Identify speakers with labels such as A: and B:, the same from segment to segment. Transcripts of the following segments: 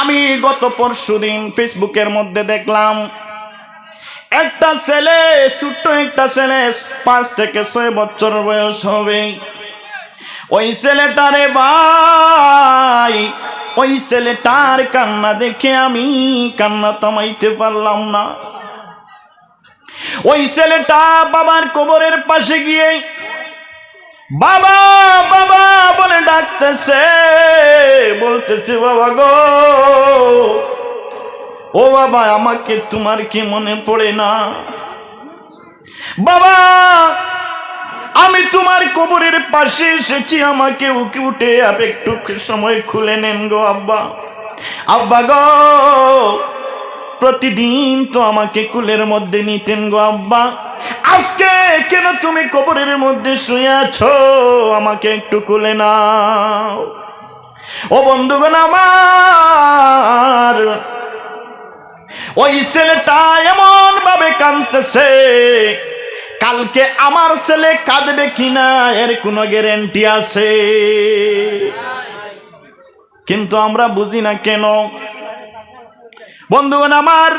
A: আমি গত পরশু দিন ফেসবুকের মধ্যে দেখলাম, একটা ছেলে, ছোট্ট একটা ছেলে, পাঁচ থেকে ছয় বছর বয়স হবে। ওই ছেলেটারে ভাই, ওই ছেলেটার কান্না দেখে আমি কান্না থামাইতে পারলাম না। ওই ছেলেটা বাবার কবরের পাশে গিয়ে বাবা বাবা, বলে ডাকতেছে, বলতেছে, বাবা গো, ও বাবা, আমাকে তোমার কি মনে পড়ে না? বাবা, আমি তোমার কবরের পাশে এসেছি, আমাকে উকে উঠে আর একটু সময় খুলে নেন গো, আব্বা। আব্বা গো, প্রতিদিন তো আমাকে কুলের মধ্যে নিতেন গো, আব্বা। আজকে কেন তুমি কবরের মধ্যে শুয়ে আছো? আমাকে একটু কুলে নাও। ও বন্ধুগণ আমার, ওই ছেলেটা এমন ভাবে কাঁদতেছে, কালকে আমার ছেলে কাঁদবে কিনা এর কোনো গ্যারেন্টি আছে? কিন্তু আমরা বুঝি না কেন। বন্ধুগণ আমার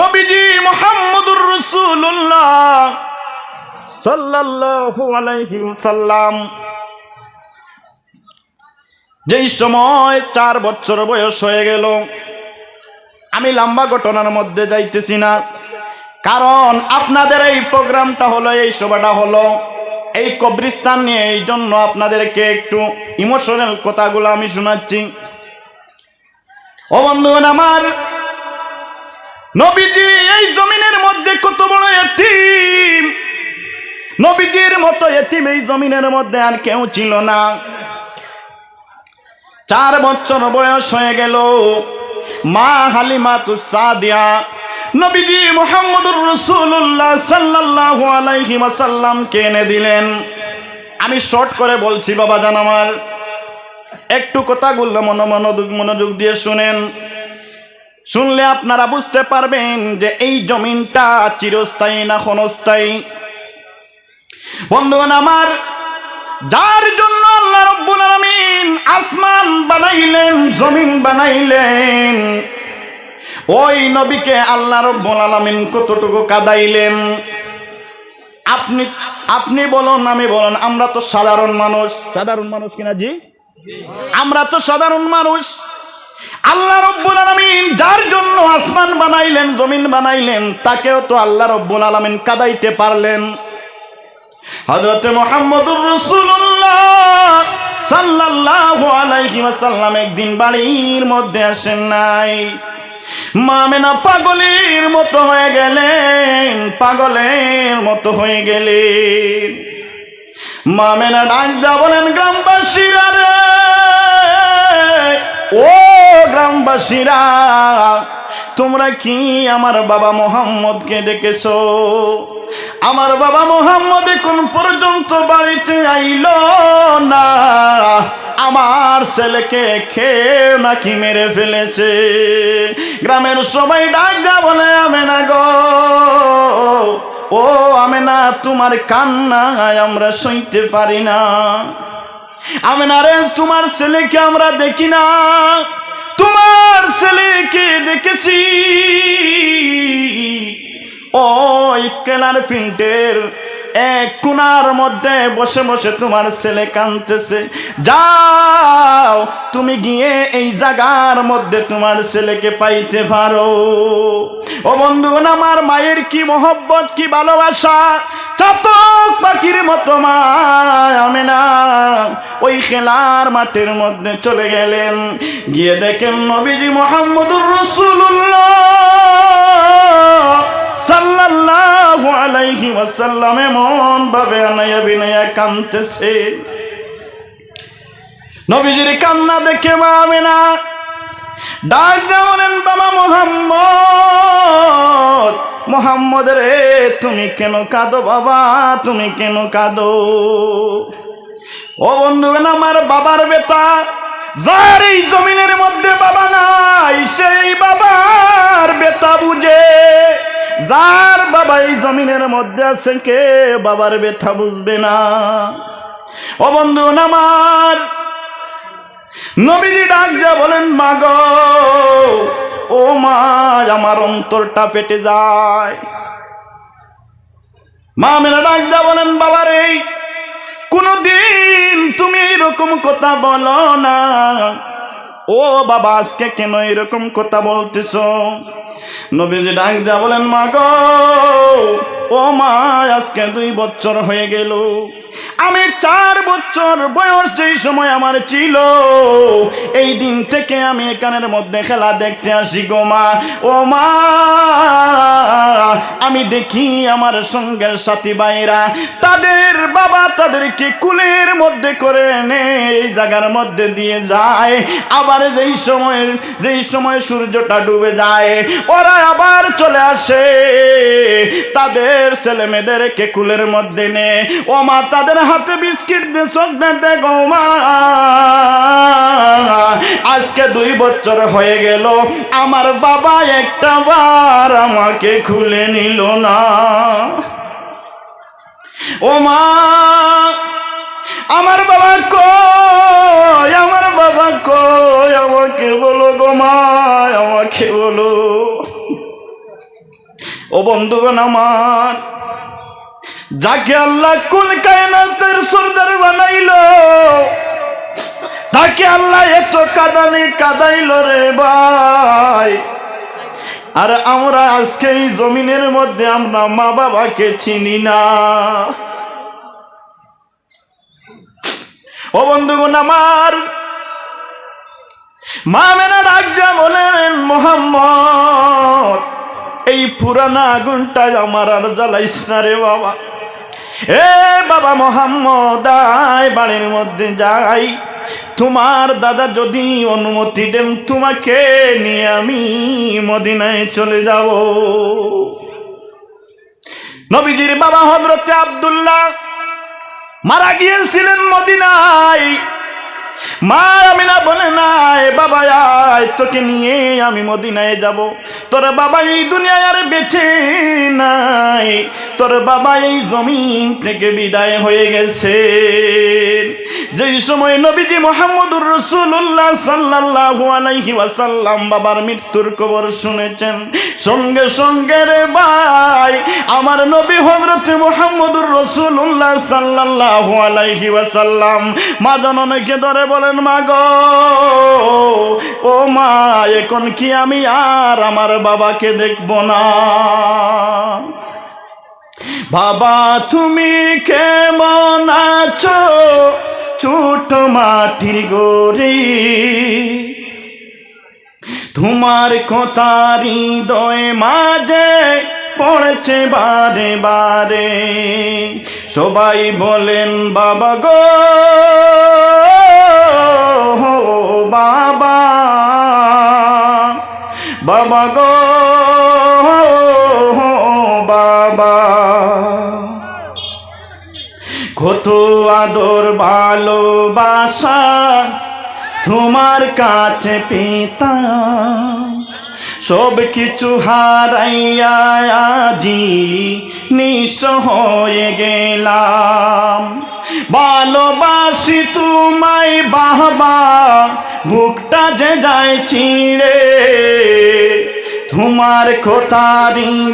A: নবীজি মোহাম্মদুর রসুল্লাহ সাল্লাল্লাহু আলাইহি সাল্লাম যেই সময় চার বছর বয়স হয়ে গেল, আমি লম্বা ঘটনার মধ্যে যাইতেছি না। কারণ আপনাদের এই প্রোগ্রামটা হলো, এই সভাটা হলো, এই কবরিস্তান নিয়ে, এই জন্য আপনাদেরকে একটু ইমোশনাল কথাগুলো আমি শোনাচ্ছি। ও বন্ধুগণ, আমার নবীজি, এই জমিনের মধ্যে কত বড় এতিম। নবীজির মতো এতিম এই জমিনের মধ্যে আর কেউ ছিল না। চার বছর বয়স হয়ে গেল। মা হালিমা তুসাদিয়া নবীজি মোহাম্মদুর রসুল্লাহ সাল্লাহ আলাইহি ওয়াসাল্লামকে এনে দিলেন? আমি শর্ট করে বলছি বাবা জান আমার। একটু কথাগুলো মন মনোযোগ মনোযোগ দিয়ে শুনেন। শুনলে আপনারা বুঝতে পারবেন যে এই জমিনটা চিরস্থায়ী না ক্ষণস্থায়ী। বন্ধুগণ আমার, যার জন্য আল্লাহ রব্বুল আলামিন আসমান বানাইলেন, জমিন বানাইলেন, ওই নবীকে আল্লাহ রব্বুল আলামিন কতটুকু কাদাইলেন? আপনি আপনি বলুন, আমি বলুন, আমরা তো সাধারণ মানুষ। সাধারণ মানুষ কিনা জি? আমরা তো সাধারণ মানুষ। আল্লাহ রব্বুল আলামিন যার জন্য আসমান বানাইলেন, জমিন বানাইলেন, তাকেও তো আল্লাহ রব্বুল আলামিন কাদাইতে পারলেন। হযরত মুহাম্মদুর রাসূলুল্লাহ সাল্লাল্লাহু আলাইহি ওয়াসাল্লাম একদিন বাড়ির মধ্যে আসেন নাই। মামেনা পাগলের মতো হয়ে গেলেন, পাগলের মতো হয়ে গেলেন। মামেনা ডাক দা বলেন, গ্রামবাসীরা রে! ও গ্রামবাসীরা, তোমরা কি আমার বাবা মোহাম্মদকে দেখেছ? আমার বাবা মোহাম্মদ কোন পর্যন্ত বাড়িতে আইল না। আমার ছেলেকে খেয়ে নাকি মেরে ফেলেছে। গ্রামের সবাই ডাক দা বলে আমি না গো, ও আমি না তোমার কান্নায় আমরা সইতে পারি না। আমি না রে, তোমার ছেলেকে আমরা দেখি না। তোমার ছেলেকে দেখেছি। ও ইফকেলার এক কোনার মধ্যে বসে বসে তোমার ছেলে কাঁদতেছে। যাও, তুমি গিয়ে এই জায়গার মধ্যে তোমার ছেলেকে পাইতে পারো। ও বন্ধুগণ, আমার মায়ের কি মহব্বত, কি ভালোবাসা? চাতক পাখির মতো মা আমি না ওই খেলার মাঠের মধ্যে চলে গেলেন। গিয়ে দেখেন নবীজি মোহাম্মদুর রসুল্লাহ সাল্লাল্লাহু আলাইহি এমন ভাবে আনায়া বিনায়া কাঁদতেছে। নবীজির কান্না দেখে মা আমেনা ডাক দিয়ে বলেন, বাবা মোহাম্মদ মোহাম্মদ রে, তুমি কেন কাঁদো বাবা? তুমি কেন কাঁদো? ও বন্ধুগণ, আমার বাবার বেতা যার এই জমিনের মধ্যে বাবা নাই, সেই বাবার বেতা বুঝে। যার বাবা এই জমিনের মধ্যে আছে, কে বাবার ব্যথা বুঝবে না। ও বন্ধু আমার নবীজি ডাক যা বলেন, মাগ, ও মা, আমার অন্তরটা পেটে যায়। মা মেলা ডাক দা বলেন, বাবারে কোনদিন তুমি এরকম কথা বলো না। ও বাবা, আজকে কেন এরকম কথা বলতেছ? নবীজি ডাক দেওয়া বলেন, মা গো ও মা, আজকে দুই বছর হয়ে গেল। আমি চার বছর বয়স যেই সময় আমার ছিল, এই দিন থেকে আমি এখানের মধ্যে খেলা দেখতে আসি গো মা। ও মা, আমি দেখি আমার সঙ্গের সাথী ভাইরা, তাদের বাবা তাদেরকে কুলের মধ্যে করে এনে এই জায়গার মধ্যে দিয়ে যায়। আবার যেই সময় যেই সময় সূর্যটা ডুবে যায়, ওরা আবার চলে আসে। তাদের ছেলে মেয়েদেরকে কুলের মধ্যে নে। ও মা, তাদের হাতে বিস্কিট দিয়ে গো মা। আজকে দুই বছর হয়ে গেল, আমার বাবা একটা বার আমাকে খুলে নিল না। ও মা, আমার বাবা কই, আমার বাবা কই? আমাকে বলো গো মা, আমাকে বলো। ও বন্ধুগণ আমার, যাকে আল্লাহ কোন কায়নাতের সর্দার বানাইলো, তাকে আল্লাহ এত কাদানি কাদাইল রে ভাই। আর আমরা আজকে এই জমিনের মধ্যে আমরা মা বাবাকে চিনি না। ও বন্ধুগণ আমার, মা মেনা ডাক দিয়া বলেন, মোহাম্মদ এই পুরানা আগুনটা আমার আর জ্বালাইস না রে বাবা। এ বাবা মোহাম্মদ, আয় বাড়ির মধ্যে যাই। তোমার দাদা যদি অনুমতি দেন, তোমাকে নিয়ে আমি মদিনায় চলে যাব। নবীজির বাবা হজরতে আব্দুল্লাহ মারা গিয়েছিলেন মদিনায়। মা আমিনা বলে নাই বাবা, আয় তোকে নিয়ে আমি মদিনায় যাব। তোর বাবা এই দুনিয়ায় আর বেঁচে নাই। তোর বাবা এই জমিন থেকে বিদায় হয়ে গেছে। যেই সময় নবীজি মোহাম্মদুর রসুল্লাহ সাল্লাল্লাহু আলাইহি ওয়াসাল্লাম বাবার মৃত্যুর খবর শুনেছেন, সঙ্গে সঙ্গে রে ভাই, আমার নবী হযরত মোহাম্মদুর রসুল্লাহ সাল্লাল্লাহু আলাইহি ওয়াসাল্লাম মা জননীকে ধরে বলেন মা গো ও মা, এখন কি আমি আর আমার বাবাকে দেখব না? বাবা, তুমি কেমন আছো? ছোট মাটির গরি তোমার কথা হৃদয় মাঝে পড়েছে বারে বারে। সবাই বলেন, বাবা গো বাবা। বাবা গো বাবা। কত আদর, ভালোবাসা তোমার কাছে পেতাম। সব কিছু হারাইয়া আজি নিঃস হয়ে গেলাম। ভালোবাসি তোমায় বাহবা বুকটা যে যায় ছিঁড়ে। তোমার কথা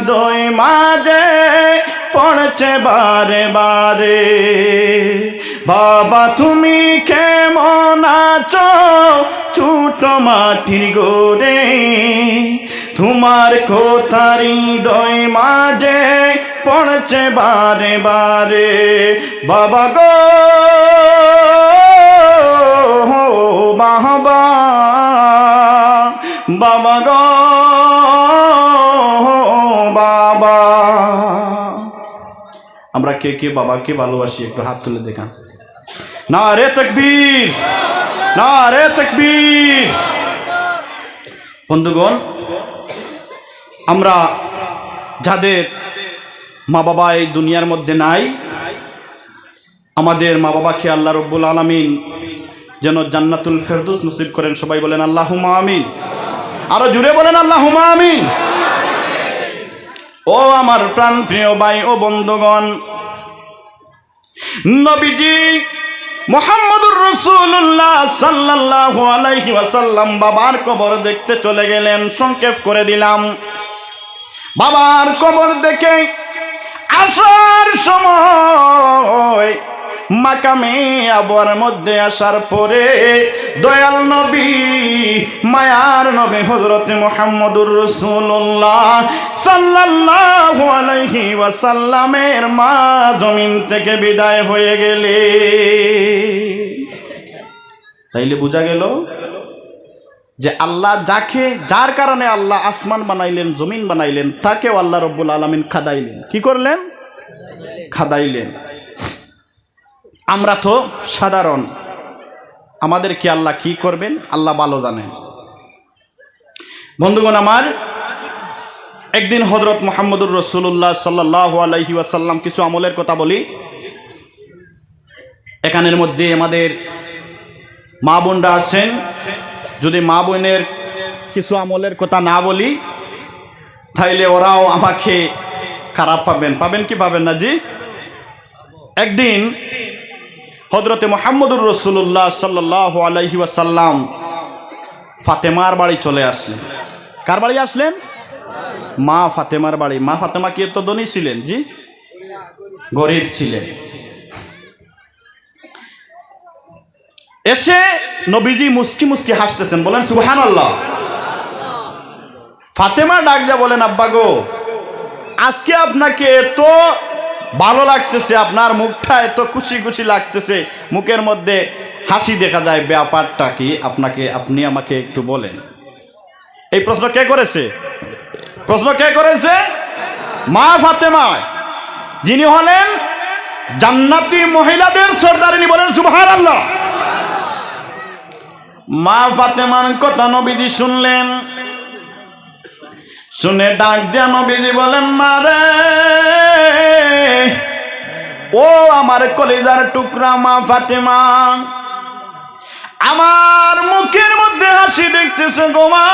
A: দই মাঝে পড়ছে বারে বারে। বাবা, তুমি কেমন আছো? ছোট মাটির গোরে তোমার কোথারি হৃদয় মাঝে পড়ছে বারে বারে। বাবা গো বাবা গো আমরা কে কে বাবাকে ভালোবাসি, একটু হাত তুলে দেখান। না রে তকবীর! না রে তকবীর! বন্ধুগণ, আমরা যাদের মা বাবা এই দুনিয়ার মধ্যে নাই, আমাদের মা বাবাকে আল্লাহ রব্বুল আলমিন যেন জান্নাতুল ফেরদুস নসিব করেন। সবাই বলেন আল্লাহ আমিন। আরও জুড়ে বলেন আল্লাহ আমিন। ও আমার প্রাণ প্রিয় ভাই ও বন্ধুগণ, নবীজি মোহাম্মদুর রসুল্লাহ সাল্লাহ আলাইহি ওয়াসাল্লাম বাবার কবর দেখতে চলে গেলেন, সংক্ষেপ করে দিলাম। বাবার কবর দেখে আসার সময় মাকামে আবার মধ্যে আসার পরে দয়াল নবী, মায়ার নবী হজরত মোহাম্মদুর রসুল্লাহ সাল্লাল্লাহু আলাইহি ওয়াসাল্লামের মা জমিন থেকে বিদায় হয়ে গেলে। তাইলে বোঝা গেল যে আল্লাহ যাকে, যার কারণে আল্লাহ আসমান বানাইলেন, জমিন বানাইলেন, তাকেও আল্লাহ রব্বুল আলমিন খাদাইলেন। কি করলেন? খাদাইলেন। আমরা তো সাধারণ। আমাদের কি আল্লাহ কি করবেন? আল্লাহ ভালো জানেন। বন্ধুগণ আমার, একদিন হজরত মোহাম্মদুর রসুল্লাহ সাল্লাহ আলহি ওয়াসাল্লাম কিছু আমলের কথা বলি। এখানের মধ্যে আমাদের মা বোনরা আছেন। যদি মা বোনের কিছু আমলের কথা না বলি, তাইলে ওরাও আমাকে খারাপ পাবেন। পাবেন কি পাবেন না জি? একদিন হজরতে মোহাম্মদুর রসুল্লাহ সাল্লাহ আলহি ওয়াসাল্লাম ফাতেমার বাড়ি চলে আসলেন। কার বাড়ি আসলেন? মা ফাতেমার বাড়ি। মা ফাতেমা কি তো ধনী ছিলেন? জি? গরিব ছিলেন। এসে নবীজি মুস্কি মুস্কি হাসতেছেন, বলেন সুবহান আল্লাহ ফাতেমা ডাক যা বলেন, আব্বা গো, আজকে আপনাকে এত ভালো লাগতেছে, আপনার মুখটা এত খুশি খুশি লাগতেছে। মুখের মধ্যে হাসি দেখা যায়, ব্যাপারটা কি? আপনাকে, আপনি আমাকে একটু বলেন। এই প্রশ্ন কে করেছে? প্রশ্ন কে করেছে? মা ফাতেমা যিনি হলেন জান্নাতি মহিলাদের সর্দারিনী বলেন সুবহান আল্লাহ মা ফাতেমার কথা নবীজি শুনলেন। শুনে ডাক দিয়া নবীজি বলেন মারে ও আমার কলিজার টুকরা মা ফাতেমা। আমার মুখের মধ্যে হাসি দেখতেছে গোমা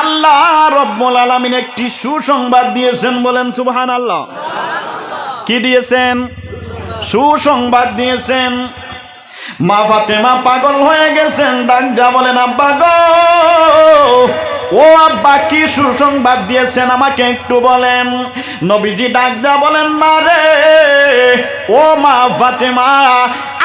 A: আল্লাহ রব্বুল আলামিন একটি সুসংবাদ দিয়েছেন বলেন সুবহান আল্লাহ কি দিয়েছেন? সুসংবাদ দিয়েছেন। মা ফাতেমা পাগল হয়ে গেছেন, ডাক বলেন, আব্বা গো, ও আব্বা, কি সুসংবাদ দিয়েছেন আমাকে একটু বলেন। নবীজি ডাক দা বলেন, মা রে, ও মা ফাতেমা,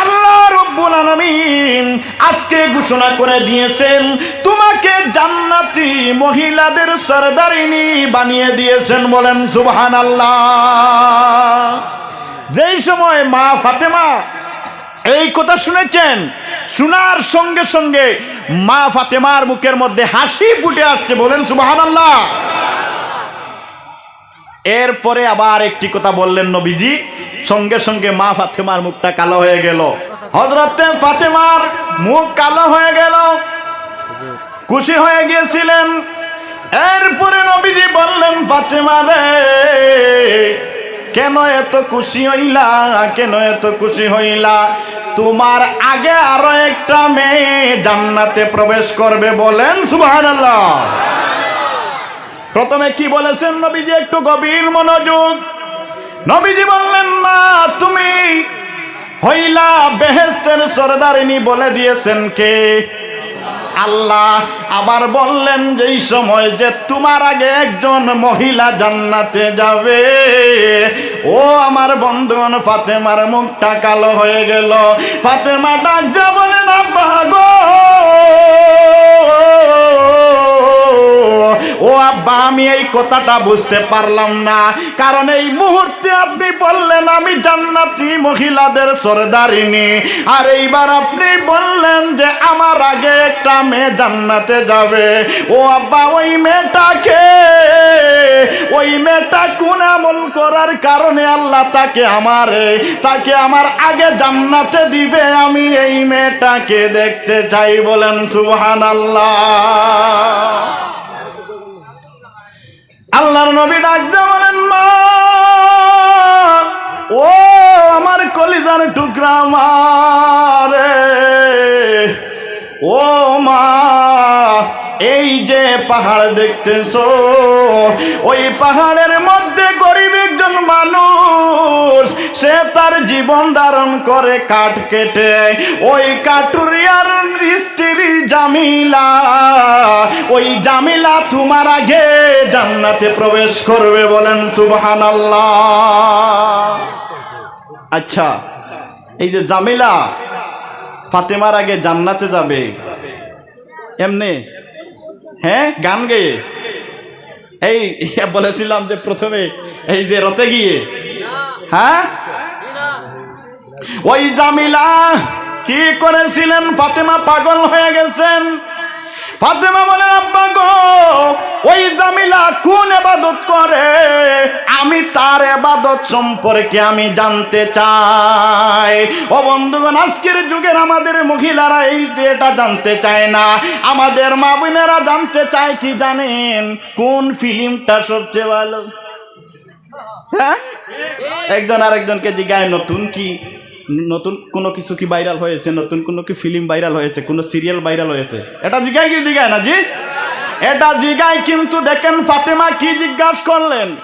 A: আল্লাহ রব্বুল আলামিন আজকে ঘোষণা করে দিয়েছেন, তোমাকে জান্নাতি মহিলাদের সরদারিনী বানিয়ে দিয়েছেন বলেন, সুবহানাল্লাহ। যেই সময় মা ফাতেমা এই কথা শুনেছেন? শোনার সঙ্গে সঙ্গে মা ফাতেমার মুখের মধ্যে হাসি ফুটে আসছে, বলেন সুবাহান আল্লাহ এরপরে আবার একটি কথা বললেন নবীজি, সঙ্গে সঙ্গে মা ফাতেমার মুখটা কালো হয়ে গেল। হজরতে ফাতেমার মুখ কালো হয়ে গেল। খুশি হয়ে গিয়েছিলেন। এরপরে নবীজি বললেন, ফাতেমা রে কেন এত খুশি হইলা? কেন এত খুশি হইলা? তোমার আগে আরও একটা মেয়ে জান্নাতে প্রবেশ করবে বলেন সুবহানাল্লাহ। প্রথমে কি বলেছেন নবীজি? একটু গভীর মনোযোগ। নবীজি বললেন না তুমি হইলা বেহেস্তের সরদারিনী বলে দিয়েছেন কে? আল্লাহ আবার বললেন, যেই সময় যে তোমার আগে একজন মহিলা জান্নাতে যাবে, ও আমার বন্ধন ফাতেমার মুখটা কালো হয়ে গেল। ফাতেমা ডাক যা বলে না গো! ও আব্বা, আমি এই কথাটা বুঝতে পারলাম না। কারণ এই মুহূর্তে আপনি বললেন, আমি জান্নাতি মহিলাদের সরদারিনী। আর এইবার আপনি বললেন যে, আমার আগে একটা মেয়ে জান্নাতে যাবে। ও আব্বা, ওই মেয়েটাকে, ওই মেয়েটা কোন আমল করার কারণে আল্লাহ তাকে আমার তাকে আমার আগে জান্নাতে দিবে। আমি এই মেয়েটাকে দেখতে চাই, বলেন সুবহান আল্লাহ আল্লাহর নবী ডাকতে বলেন মা ও আমার কলিজার টুকরা মারে ও মা, এই যে পাহাড় দেখতেছো, ওই পাহাড়ের মধ্যে গরিব একজন মানুষ, সে তার জীবন ধারণ করে কাঠ কেটে, ওই কাটুরিয়ার স্ত্রী জামিলা, ওই জামিলা তোমার আগে জান্নাতে প্রবেশ করবে বলেন সুবহান আল্লাহ আচ্ছা এই যে জামিলা ফাতেমার আগে জান্নাতে যাবে। এমনি? হ্যাঁ? গান গেয়ে? এই বলেছিলাম যে প্রথমে এই যে রথে গিয়ে। হ্যাঁ? ওই জামিলা কি করেছিলেন? ফাতেমা পাগল হয়ে গেছেন। ফাতেমা বলেন আব্বা গো, ওই জামিলা কোন এবাদত করে? আমি তার এবাদত সম্পর্কে আমি জানতে চাই। ও বন্ধুগণ, আজকের যুগের আমাদের মহিলারা এই এটা জানতে চায় না। আমাদের মা বোনেরা জানতে চায় কি জানেন? কোন ফিল্মটা সবচেয়ে ভালো? হ্যাঁ? একজন আরেকজনকে জিজ্ঞায় নতুন কি? নতুন কোনো কিছু কি ভাইরাল হয়েছে? নতুন কোনো কি ফিল্ম ভাইরাল হয়েছে? কোনো সিরিয়াল ভাইরাল হয়েছে? এটা জিগায় কি জিগায় না জি? এটা জিগায় কিন্তু দেখেন ফাতেমা কি জিজ্ঞাসা করলেন?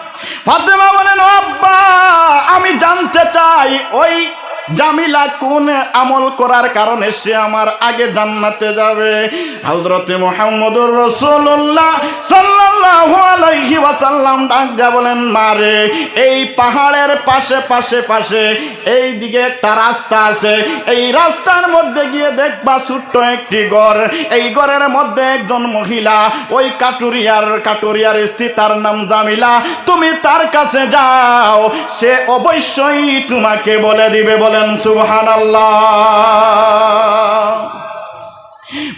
A: ফাতেমা বলেন "ও আব্বা, আমি জানতে চাই, ওই জামিলা কোন আমল করার কারণে সে আমার আগে জান্নাতে যাবে। হযরতে মুহাম্মদুর রাসূলুল্লাহ সাল্লাল্লাহু আলাইহি ওয়াসাল্লাম ডাক দিয়া বলেন মারে এই পাহাড়ের পাশে পাশে পাশে এই দিকে একটা রাস্তা আছে। এই রাস্তার মধ্যে গিয়ে দেখবা ছোট্ট একটি ঘর। এই ঘরের মধ্যে একজন মহিলা, ওই কাটুরিয়ার কাটুরিয়ার স্ত্রী, তার নাম জামিলা। তুমি তার কাছে যাও, সে অবশ্যই তোমাকে বলে দিবে বলেন, সুবহানাল্লাহ।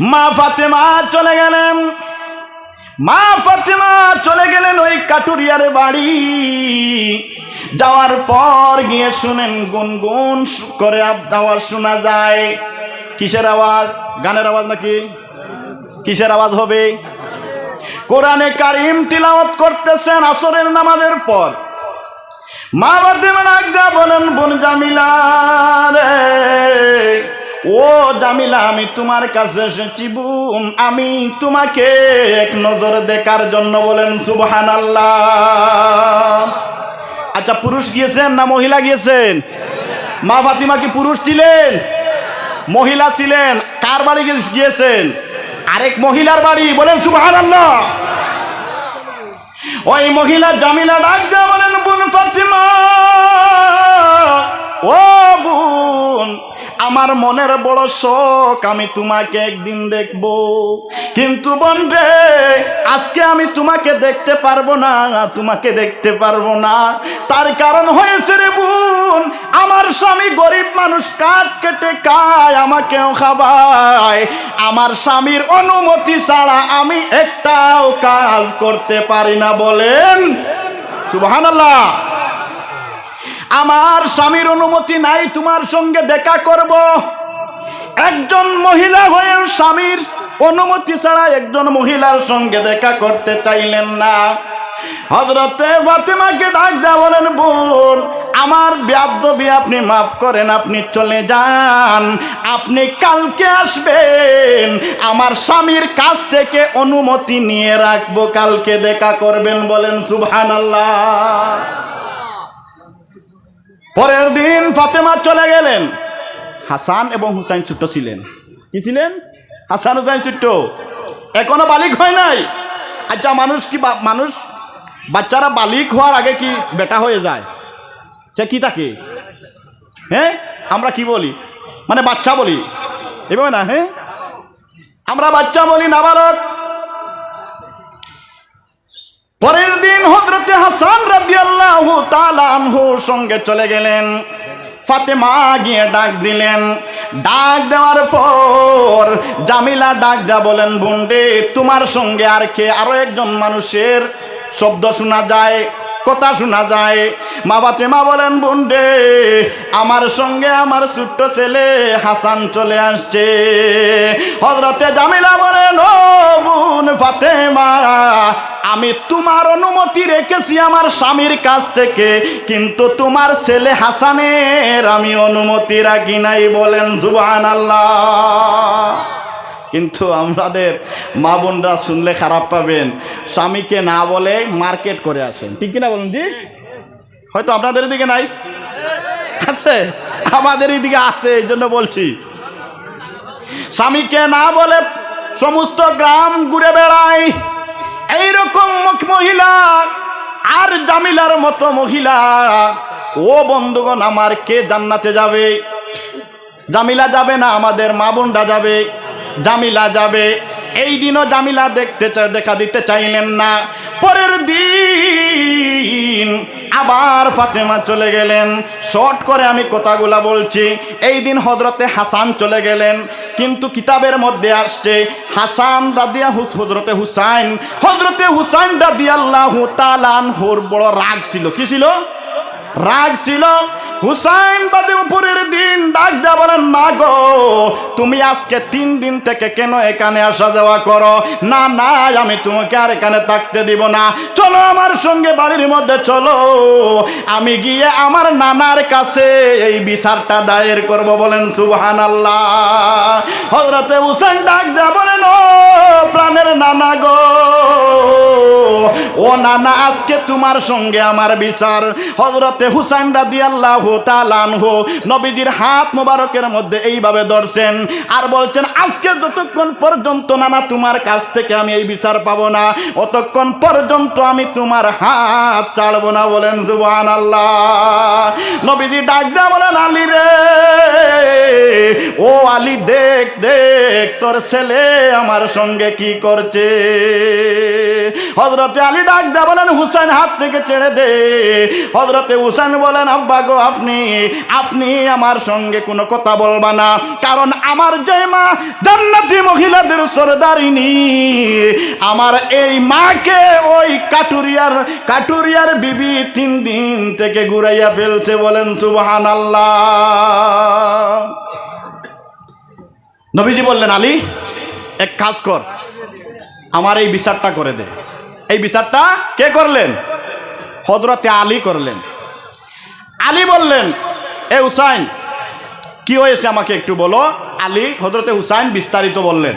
A: মা ফাতেমা চলে গেলেন। মা ফাতেমা চলে গেলেন ওই কাটুরিয়ার বাড়ি। যাওয়ার পর গিয়ে শুনেন গুনগুন করে আওয়াজ শোনা যায়। কিসের আওয়াজ? গানের আওয়াজ নাকি? কিসের আওয়াজ হবে? কোরআনে কারিম তিলাওয়াত করতেছেন আসরের নামাজের পর। মা ফাতেমা ডাকদা বলেন, বোন জামিলা রে। ও জামিলা, আমি তোমার কাছে এসেছি বোন। আমি তোমাকে এক নজর দেখার জন্য বলেন সুবহান আচ্ছা পুরুষ গিয়েছেন না মহিলা গিয়েছেন? মা ফাতিমা কি পুরুষ ছিলেন? মহিলা ছিলেন। কার বাড়ি গিয়েছেন? আরেক মহিলার বাড়ি, বলেন সুবহান আল্লাহ ওই মহিলা জামিলা ডাক দেওয়া বলেন বোন ফাতিমা ও বোন আমার মনের বড় শোক, আমি তোমাকে একদিন দেখব। কিন্তু বোন রে আজকে আমি তোমাকে দেখতে পারব না, তোমাকে দেখতে পারব না। তার কারণ হয়েছে রে বোন, আমার স্বামী গরিব মানুষ কাঠ কেটে খায়, আমাকেও খাবায় আমার স্বামীর অনুমতি ছাড়া আমি একটাও কাজ করতে পারি না, বলেন। সুবহানাল্লাহ। আমার স্বামীর অনুমতি নাই, তোমার সঙ্গে দেখা করব। একজন মহিলা হয়ে স্বামীর অনুমতি ছাড়া একজন মহিলার সঙ্গে দেখা করতে চাইলেন না। হজরতে ফাতেমাকে ডাক দেয়া বলেন, বোন, আমার ব্যাধবি আপনি মাফ করেন, আপনি চলে যান। আপনি কালকে আসবেন। আমার স্বামীর কাছ থেকে অনুমতি নিয়ে রাখব, কালকে দেখা করবেন। বলেন, সুবহানাল্লাহ। পরের দিন ফাতেমা চলে গেলেন। হাসান এবং হুসাইন ছোট্ট ছিলেন। কি ছিলেন? হাসান, হুসাইন ছোট্ট। এখনও বালিক হয় নাই। আচ্ছা মানুষ কি মানুষ, বাচ্চারা বালিক হওয়ার আগে কি বেটা হয়ে যায়? সে কি থাকে হ্যাঁ? আমরা কি বলি? মানে বাচ্চা বলি। এভাবে না হ্যাঁ? আমরা বাচ্চা বলি নাবালক। পরের দিন হজরতে হাসান রাদিয়াল্লাহু তাআলা আনহুর সঙ্গে চলে গেলেন। ফাতেমা গিয়ে ডাক দিলেন। ডাক দেওয়ার পর জামিলা ডাক দেওয়া বলেন বুন্ডে তোমার সঙ্গে আর কে? আরও একজন মানুষের শব্দ শোনা যায়। কথা শোনা যায়। মা ফাতেমা বলেন বুন্ডে আমার সঙ্গে আমার ছোট্ট ছেলে হাসান চলে আসছে। হজরতে জামিলা বলেন, ও বোন ফাতেমা, আমি তোমার অনুমতি রেখেছি আমার স্বামীর কাছ থেকে, কিন্তু তোমার ছেলে হাসানের আমি অনুমতি রাখি নাই বলেন জুবান আল্লাহ কিন্তু আমাদের মা বোনরা শুনলে খারাপ পাবেন। স্বামীকে না বলে মার্কেট করে আসেন। ঠিক কিনা বলুন জি? হয়তো আপনাদের দিকে নাই? আছে। আমাদের এদিকে আছে, এই জন্য বলছি। স্বামীকে না বলে সমস্ত গ্রাম ঘুরে বেড়ায়। এইরকম মহিলা, আর জামিলার মতো মহিলা। ও বন্ধুগণ, আমার কে জান্নাতে যাবে? জামিলা যাবে না, আমাদের মা বোনরা যাবে। জামিলা যাবে। এই দিনও জামিলা দেখতে দেখা দিতে চাইলেন না। পরের দিন আবার ফাতেমা চলে গেলেন। শর্ট করে আমি কথাগুলা বলছি। এই দিন হজরতে হাসান চলে গেলেন। কিন্তু কিতাবের মধ্যে আসছে, হাসান দাদিয়া হুস হজরতে হুসাইন। হজরতে হুসাইন রাদিয়াল্লাহ তালান হোর বড় রাগ ছিল। কি ছিল? রাগ ছিল হুসাইন উপরের দিন ডাক যা বলেন, মা গো, তুমি আজকে তিন দিন থেকে কেন এখানে আসা যাওয়া করো? না না, আমি তোমাকে আর এখানে থাকতে দিব না। চলো আমার সঙ্গে বাড়ির মধ্যে চলো। আমি গিয়ে আমার নানার কাছে এই বিচারটা দায়ের করব বলেন সুবহান আল্লাহ হজরতে হুসাইন ডাক যা বলেন, ও প্রাণের নানা গো, ও নানা, আজকে তোমার সঙ্গে আমার বিচার। হজরতে হুসাইন আল্লাহ তালানহু নবীজির হাত মোবারকের মধ্যে এইভাবে ধরছেন আর বলছেন, আজকে যতক্ষণ পর্যন্ত তোমার কাছ থেকে আমি এই বিচার না, অতক্ষণ পর্যন্ত আমি তোমার হাত না, বলেন জুবান আল্লাহ নবীজি ডাক বলেন, আলী রে, ও আলী, দেখ দেখ, তোর ছেলে আমার সঙ্গে কি করছে? হজরতে আলী ডাক দেয়া বলেন হুসেন হাত থেকে ছেড়ে দে। হজরতে হুসেন বলেন, আব্বা গো আপনি আপনি আমার সঙ্গে কোনো কথা বলবা না। কারণ আমার যে মা জান্নাতি মহিলাদের সরদারিনী, আমার এই মাকে ওই কাটুরিয়ার কাটুরিয়ার বিবি তিন দিন থেকে ঘুরাইয়া ফেলছে বলেন সুবহান আল্লাহ নবীজি বললেন, আলী, এক কাজ কর, আমার এই বিচারটা করে দে। এই বিচারটা কে করলেন? হজরতে আলী করলেন। আলী বললেন, এ হুসাইন, কি হয়েছে আমাকে একটু বলো? আলী হজরতে হুসাইন বিস্তারিত বললেন,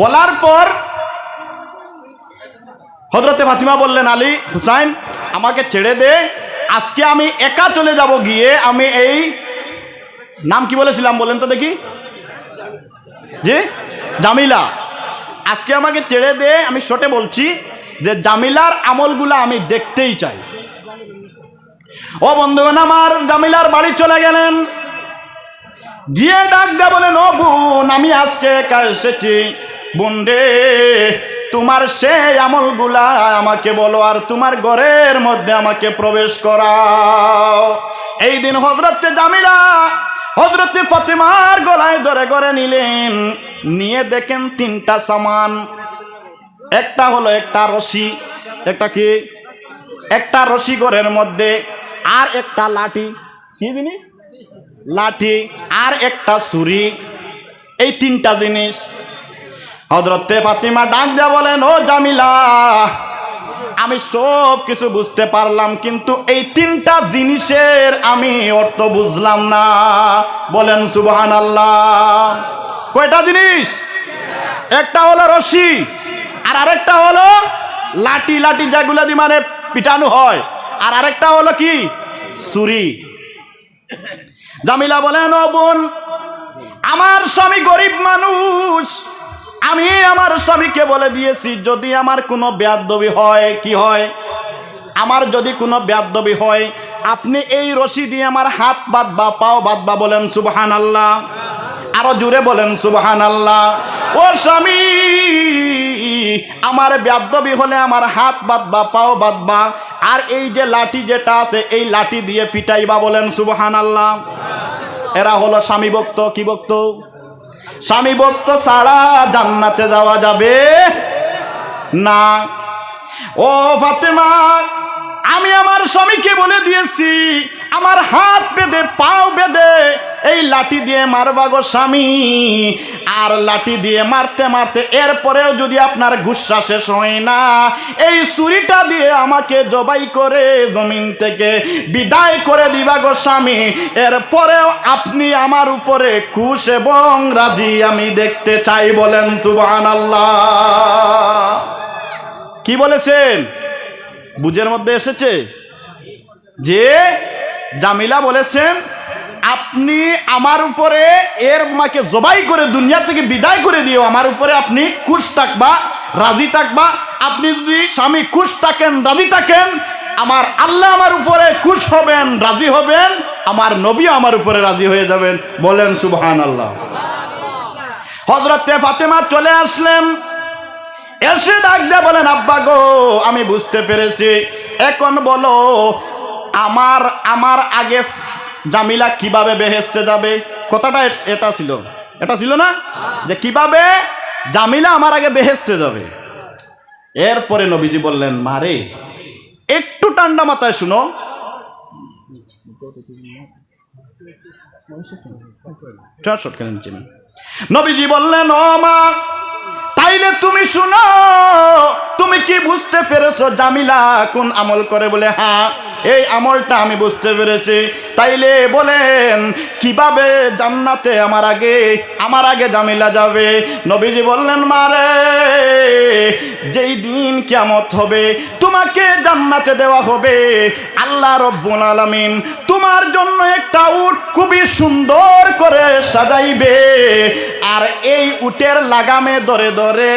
A: বলার পর হজরতে ফাতিমা বললেন, আলী, হুসাইন, আমাকে ছেড়ে দে, আজকে আমি একা চলে যাব গিয়ে, আমি এই, নাম কি বলেছিলাম বলেন তো দেখি, জি, জামিলা, আজকে আমাকে ছেড়ে দে, আমি শটে বলছি যে জামিলার আমলগুলা আমি দেখতেই চাই। ও বন্ধুগণ, আমার জামিলার বাড়ি চলে গেলেন। গিয়ে ডাক দে বলেন ও বোন, আমি আজকে এসেছি। বোন রে তোমার সেই আমলগুলা আমাকে বলো, আর তোমার ঘরের মধ্যে আমাকে প্রবেশ করাও। এই দিন হজরতে জামিলা হজরতে ফাতেমার গলায় ধরে করে নিলেন। নিয়ে দেখেন তিনটা সামান, একটা হলো একটা রশি, একটা কি? একটা রশি ঘরের মধ্যে আর একটা লাঠি। কি জিনিস? লাঠি আর একটা ছুরি। এই তিনটা জিনিস। হজরতে ফাতিমা ডাক দেয়া বলেন, ও জামিলা, আমি সব কিছু বুঝতে পারলাম, কিন্তু এই তিনটা জিনিসের আমি অর্থ বুঝলাম না। বলেন সুবহান আল্লাহ কয়টা জিনিস? একটা হলো রশি আর আরেকটা হলো লাঠি। লাঠি যেগুলো দিয়ে মানে পিটানো হয়। আর আরেকটা হলো কি? ছুরি। জামিলা বলেন বোন, আমার স্বামী গরিব মানুষ। আমি আমার স্বামীকে বলে দিয়েছি, যদি আমার কোনো ব্যাধবি হয়, কি হয়? আমার যদি কোনো ব্যাধবি হয়, আপনি এই রশি দিয়ে আমার হাত বাঁধবা, পাও বাঁধবা বলেন সুবহান আল্লাহ আরও জুড়ে বলেন সুবহান আল্লাহ ও স্বামী আমার ব্যাধবি হলে আমার হাত বাঁধবা, পাও বাঁধবা। আর এই যে লাঠি যেটা আছে, এই লাঠি দিয়ে পিটাইবা বলেন সুবহান আল্লাহ এরা হলো স্বামী ভক্ত, কি ভক্ত? স্বামী ভক্ত ছাড়া জান্নাতে যাওয়া যাবে না। ও ফাতেমা, আমি আমার স্বামীকে বলে দিয়েছি আমার হাত বেঁধে, পাও বেঁধে, এই লাঠি দিয়ে মারবা গো স্বামী। আর লাঠি দিয়ে মারতে মারতে এরপরেও যদি আপনার গুসা শেষ হয় না, এই ছুরিটা দিয়ে আমাকে জবাই করে জমিন থেকে বিদায় করে দিবা গো স্বামী। এরপরেও আপনি আমার উপরে খুশ এবং রাজি আমি দেখতে চাই বলেন সুবহান আল্লাহ কি বলেছেন? বুঝের মধ্যে এসেছে? যে জামিলা বলেছেন, আপনি আমার উপরে এর মাকে জবাই করে দুনিয়া থেকে বিদায় করে দিও। আমার উপরে আপনি খুশ থাকবা, রাজি থাকবা। আপনি যদি স্বামী খুশ থাকেন, রাজি থাকেন, আমার আল্লাহ আমার উপরে খুশ হবেন, রাজি হবেন, আমার নবী আমার উপরে রাজি হয়ে যাবেন। বলেন সুবহান আল্লাহ হজরতে ফাতেমা চলে আসলেন। এসে ডাক দিয়ে বলেন, আব্বা গো, আমি বুঝতে পেরেছি। এখন বলো আমার আমার আগে জামিলা কীভাবে বেহেস্তে যাবে? কথাটা এটা ছিল। এটা ছিল না? যে কীভাবে জামিলা আমার আগে বেহেস্তে যাবে? এরপরে নবীজি বললেন মারে একটু ঠান্ডা মাথায় শুনো। নবীজি বললেন, ও মা তাইলে তুমি শুনো, তুমি কি বুঝতে পেরেছ জামিলা কোন আমল করে বলে হ্যাঁ এই আমলটা আমি বুঝতে পেরেছি। তাইলে বলেন, কীভাবে জান্নাতে আমার আগে আমার আগে জামিলা যাবে? নবীজি বললেন মারে যেই দিন কিয়ামত হবে, তোমাকে জান্নাতে দেওয়া হবে। আল্লাহ রব্বুল আলামিন তোমার জন্য একটা উট খুবই সুন্দর করে সাজাইবে। আর এই উটের লাগামে ধরে ধরে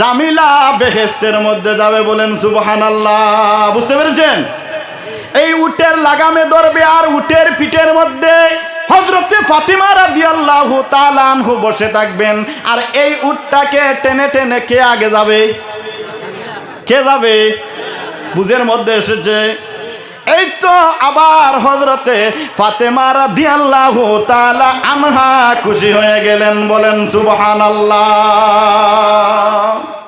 A: জামিলা বেহেস্তের মধ্যে যাবে বলেন সুবহানাল্লাহ। বুঝতে পেরেছেন? এই উটের লাগামে ধরবে আর উটের পিঠের মধ্যে হজরতে ফাতিমা রাদিয়াল্লাহু তাআলা আনহু বসে থাকবেন। আর এই উটটাকে টেনে টেনে কে আগে যাবে? কে যাবে? বুঝের মধ্যে এসেছে। এই তো আবার হজরতে ফাতেমা রাদিয়াল্লাহু তাআলা আনহা খুশি হয়ে গেলেন, বলেন, সুবহানাল্লাহ।